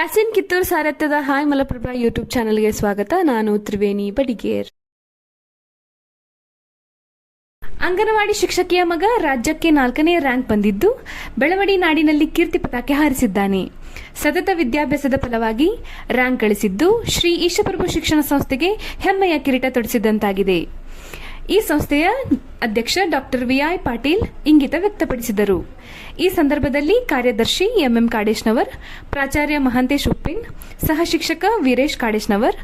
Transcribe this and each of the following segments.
ಯಾಸಿನ್ ಕಿತ್ತೂರ್ ಸಾರಥ್ಯದ hi Malaprabha YouTube ಚಾನೆಲ್ಗೆ ಸ್ವಾಗತ. ನಾನು ತ್ರಿವೇಣಿ ಬಡಿಗೇರ್ ಅಂಗನವಾಡಿ ಶಿಕ್ಷಕಿಯ ಮಗ ರಾಜ್ಯಕ್ಕೆ ನಾಲ್ಕನೇ ರ್ಯಾಂಕ್ ಬಂದಿದ್ದು, ಬೆಳವಡಿ ನಾಡಿನಲ್ಲಿ ಕೀರ್ತಿ ಪತಾಕೆ ಹಾರಿಸಿದ್ದಾನೆ. ಸತತ ವಿದ್ಯಾಭ್ಯಾಸದ ಫಲವಾಗಿ ರ್ಯಾಂಕ್ ಗಳಿಸಿದ್ದು, ಶ್ರೀ ಈಶಪ್ರಭು ಶಿಕ್ಷಣ ಸಂಸ್ಥೆಗೆ ಹೆಮ್ಮೆಯ ಕಿರೀಟ ತೊಡಿಸಿದಂತಾಗಿದೆ. ಈ ಸಂಸ್ಥೆಯ ಅಧ್ಯಕ್ಷ ಡಾಕ್ಟರ್ ವಿಐ ಪಾಟೀಲ್ ಇಂಗಿತ ವ್ಯಕ್ತಪಡಿಸಿದರು. ಈ ಸಂದರ್ಭದಲ್ಲಿ ಕಾರ್ಯದರ್ಶಿ ಎಂಎಂ ಕಾಡೇಶ್ನವರ್, ಪ್ರಾಚಾರ್ಯ ಮಹಾಂತೇಶ್ ಉಪ್ಪಿನ್ ಸಹ ಶಿಕ್ಷಕ ವೀರೇಶ್ ಕಾಡೇಶ್ನವರ್,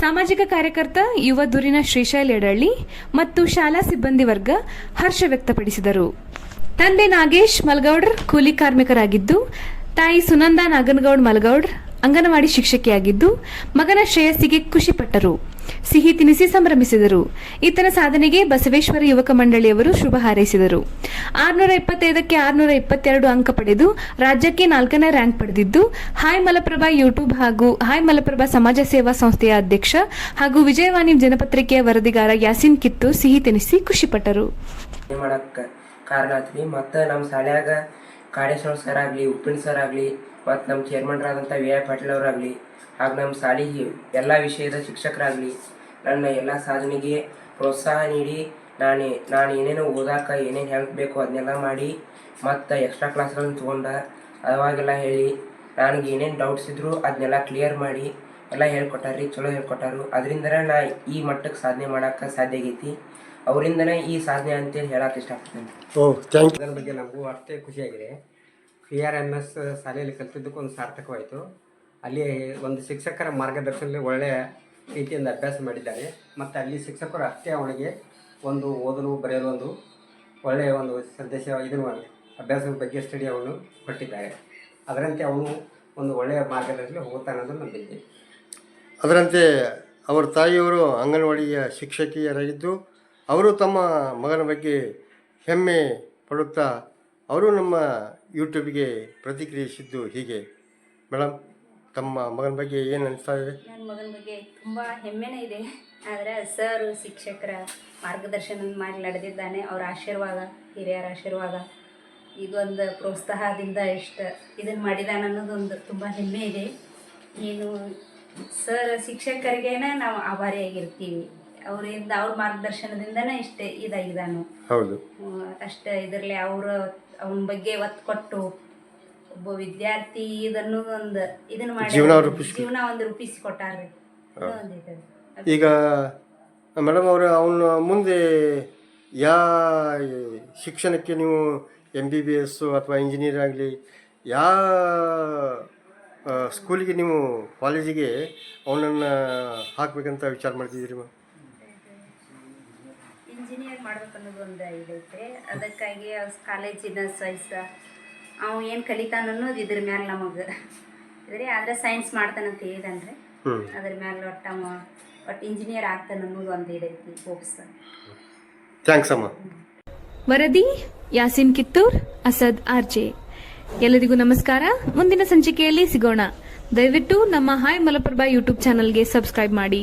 ಸಾಮಾಜಿಕ ಕಾರ್ಯಕರ್ತ ಯುವ ದೂರಿನ ಶ್ರೀಶೈಲ್ ಎಡಳ್ಳಿ ಮತ್ತು ಶಾಲಾ ಸಿಬ್ಬಂದಿ ವರ್ಗ ಹರ್ಷ ವ್ಯಕ್ತಪಡಿಸಿದರು. ತಂದೆ ನಾಗೇಶ್ ಮಲಗೌಡರ್ ಕೂಲಿ ಕಾರ್ಮಿಕರಾಗಿದ್ದು, ತಾಯಿ ಸುನಂದಾ ನಾಗನಗೌಡ್ ಮಲ್ಗೌಡ್ರ್ ಅಂಗನವಾಡಿ ಶಿಕ್ಷಕಿಯಾಗಿದ್ದು, ಮಗನ ಶ್ರೇಯಸ್ಸಿಗೆ ಖುಷಿಪಟ್ಟರು ಸಿಹಿ ತಿನಿಸಿ ಸಂಭ್ರಮಿಸಿದರು. ಈತನ ಸಾಧನೆಗೆ ಬಸವೇಶ್ವರ ಯುವಕ ಮಂಡಳಿಯವರು ಶುಭ ಹಾರೈಸಿದರು. ಆರ್ನೂರ ಇಪ್ಪತ್ತೈದಕ್ಕೆ ಆರ್ನೂರ ಇಪ್ಪತ್ತೆರಡು ಅಂಕ ಪಡೆದು ರಾಜ್ಯಕ್ಕೆ ನಾಲ್ಕನೇ ರ್ಯಾಂಕ್ ಪಡೆದಿದ್ದು, ಹಾಯ್ ಮಲಪ್ರಭಾ ಯೂಟ್ಯೂಬ್ ಹಾಗೂ ಹಾಯ್ ಮಲಪ್ರಭಾ ಸಮಾಜ ಸೇವಾ ಸಂಸ್ಥೆಯ ಅಧ್ಯಕ್ಷ ಹಾಗೂ ವಿಜಯವಾಣಿ ಜನಪತ್ರಿಕೆಯ ವರದಿಗಾರ ಯಾಸಿನ್ ಕಿತ್ತು ಸಿಹಿ ತಿನಿಸಿ ಖುಷಿಪಟ್ಟರು. ಕಾಡೇಶ್ವರ ಸರ್ ಆಗಲಿ ಉಪ್ಪಿನ ಸರ್ ಆಗಲಿ ಮತ್ತು ನಮ್ಮ ಚೇರ್ಮನ್ರಾದಂಥ ವಿ ಐ ಪಾಟೀಲ್ ಅವರಾಗಲಿ, ಹಾಗೂ ನಮ್ಮ ಶಾಲೆಗೆ ಎಲ್ಲ ವಿಷಯದ ಶಿಕ್ಷಕರಾಗಲಿ, ನನ್ನ ಎಲ್ಲ ಸಾಧನೆಗೆ ಪ್ರೋತ್ಸಾಹ ನೀಡಿ, ನಾನು ನಾನು ಏನೇನು ಓದಾಕ ಏನೇನು ಹೆಲ್ಪ್ ಬೇಕು ಅದನ್ನೆಲ್ಲ ಮಾಡಿ, ಮತ್ತು ಎಕ್ಸ್ಟ್ರಾ ಕ್ಲಾಸ್ಗಳನ್ನು ತೊಗೊಂಡ ಅವಾಗೆಲ್ಲ ಹೇಳಿ, ನನಗೆ ಏನೇನು ಡೌಟ್ಸ್ ಇದ್ದರೂ ಅದನ್ನೆಲ್ಲ ಕ್ಲಿಯರ್ ಮಾಡಿ, ಎಲ್ಲ ಹೇಳ್ಕೊಟ್ಟಾರ್ರಿ, ಚಲೋ ಹೇಳ್ಕೊಟ್ಟಾರು. ಅದರಿಂದ ನಾ ಈ ಮಟ್ಟಕ್ಕೆ ಸಾಧನೆ ಮಾಡೋಕ್ಕೆ ಸಾಧ್ಯ ಆಗೈತಿ. ಅವರಿಂದನೇ ಈ ಸಾಧನೆ ಅಂತೇಳಿ ಹೇಳಕ್ಕೆ ಇಷ್ಟಪಡ್ತೇನೆ. ಓ ಥ್ಯಾಂಕ್ ಅದರ ಬಗ್ಗೆ ನಮಗೂ ಅಷ್ಟೇ ಖುಷಿಯಾಗಿದೆ. ಪಿ ಆರ್ ಎಂ ಎಸ್ ಶಾಲೆಯಲ್ಲಿ ಕಲಿತಿದ್ದಕ್ಕೂ ಒಂದು ಸಾರ್ಥಕವಾಯಿತು. ಅಲ್ಲಿ ಒಂದು ಶಿಕ್ಷಕರ ಮಾರ್ಗದರ್ಶನದಲ್ಲಿ ಒಳ್ಳೆಯ ರೀತಿಯಿಂದ ಅಭ್ಯಾಸ ಮಾಡಿದ್ದಾರೆ. ಮತ್ತು ಅಲ್ಲಿ ಶಿಕ್ಷಕರು ಅಷ್ಟೇ ಅವನಿಗೆ ಒಂದು ಓದಲು ಬರೆಯಲು ಒಂದು ಒಳ್ಳೆಯ ಒಂದು ಸಂದೇಶ ಇದನ್ನು ಅಭ್ಯಾಸದ ಬಗ್ಗೆ ಸ್ಟಡಿ ಅವನು ಕೊಟ್ಟಿದ್ದಾರೆ. ಅದರಂತೆ ಅವನು ಒಂದು ಒಳ್ಳೆಯ ಮಾರ್ಗದರ್ಶನ ಹೋಗ್ತಾನೆ ಅನ್ನೋದು ನಂಬಿಕೆ ಅದರಂತೆ ಅವರ ತಾಯಿಯವರು ಅಂಗನವಾಡಿಯ ಶಿಕ್ಷಕಿಯರಾಗಿದ್ದು ಅವರು ತಮ್ಮ ಮಗನ ಬಗ್ಗೆ ಹೆಮ್ಮೆ ಪಡುತ್ತಾ ಅವರು ನಮ್ಮ ಯೂಟ್ಯೂಬ್ಗೆ ಪ್ರತಿಕ್ರಿಯಿಸಿದ್ದು ಹೀಗೆ. ಮೇಡಮ್ ತಮ್ಮ ಮಗನ ಬಗ್ಗೆ ಏನು ಅನಿಸ್ತಾ ಇದೆ? ನನ್ನ ಮಗನ ಬಗ್ಗೆ ತುಂಬ ಹೆಮ್ಮೆನೇ ಇದೆ. ಆದರೆ ಸರ್, ಶಿಕ್ಷಕರ ಮಾರ್ಗದರ್ಶನ ಮಾಡಿ ನಡೆದಿದ್ದಾನೆ. ಅವರ ಆಶೀರ್ವಾದ, ಹಿರಿಯರ ಆಶೀರ್ವಾದ, ಇದೊಂದು ಪ್ರೋತ್ಸಾಹದಿಂದ ಇಷ್ಟು. ಇದನ್ನು ಮಾಡಿದಾನೆ ಅನ್ನೋದೊಂದು ತುಂಬ ಹೆಮ್ಮೆ ಇದೆ. ಏನು ಸರ್, ಶಿಕ್ಷಕರಿಗೇನೆ ನಾವು ಆಭಾರಿಯಾಗಿರ್ತೀವಿ. ಅವರಿಂದ ಅವ್ರ ಮಾರ್ಗದರ್ಶನದಿಂದನೇ ಇಷ್ಟೇ ಇದಾಗಿದ್ದಾನು. ಹೌದು. ಅಷ್ಟೇ ಇದರಲ್ಲಿ ಅವರ ಅವನ ಬಗ್ಗೆ ಒತ್ತು ಕೊಟ್ಟು ಒಬ್ಬ ವಿದ್ಯಾರ್ಥಿ ಇದನ್ನು ಒಂದು ಇದನ್ನ ಮಾಡಿ ಜೀವನ ರೂಪಿಸಿ ಜೀವನ ಒಂದು ರೂಪಿಸಿ ಕೊಟ್ಟಾರ್ರಿ ಅದು ಒಂದು ಇದೆ. ಈಗ ಮೇಡಮ್ ಅವರು ಅವನ ಮುಂದೆ ಯಾ ಶಿಕ್ಷಣಕ್ಕೆ ನೀವು ಎಂ ಬಿ ಬಿ ಎಸ್ಸು ಅಥವಾ ಇಂಜಿನಿಯರ್ ಆಗಲಿ ಯಾ ಆ, ಸ್ಕೂಲಿಗೆ ನೀವು ಕಾಲೇಜಿಗೆ ಅವನನ್ನು ಹಾಕ್ಬೇಕಂತ ವಿಚಾರ ಮಾಡ್ತಿದ್ದೀರಿ ಮ್ಯಾಮ್ ಇಂಜಿನಿಯರ್ ಮಾಡ್ಬೇಕು ಅನ್ನೋದು ಒಂದು ಇದೈತೆ. ಅದಕ್ಕಾಗಿ ಕಾಲೇಜಿನ ಸೈನ್ಸ್ ಅವ ಏನು ಕಲಿತಾನ ಅನ್ನೋದು ಇದ್ರ ಮ್ಯಾಲೆ ನಮಗೆ ಇದ್ರಿ ಆದ್ರೆ ಸೈನ್ಸ್ ಮಾಡ್ತಾನಂತ ಹೇಳಿದನ್ರಿ. ಅದ್ರ ಮ್ಯಾಲೆ ಒಟ್ಟ ಒಟ್ಟು ಇಂಜಿನಿಯರ್ ಆಗ್ತಾನ ಅನ್ನೋದು ಒಂದು ಇದೈತಿ ಹೋಪ್ಸ್ ಥ್ಯಾಂಕ್ಸ್ ಅಮ್ಮ. ವರದಿ ಯಾಸಿನ್ ಕಿತ್ತೂರ್ ಅಸದ್ ಆರ್ಜೆ. ಎಲ್ಲರಿಗೂ ನಮಸ್ಕಾರ. ಮುಂದಿನ ಸಂಚಿಕೆಯಲ್ಲಿ ಸಿಗೋಣ. ದಯವಿಟ್ಟು ನಮ್ಮ ಹಾಯ್ ಮಲಪ್ರಭಾ ಯೂಟ್ಯೂಬ್ ಚಾನಲ್ಗೆ ಸಬ್ಸ್ಕ್ರೈಬ್ ಮಾಡಿ.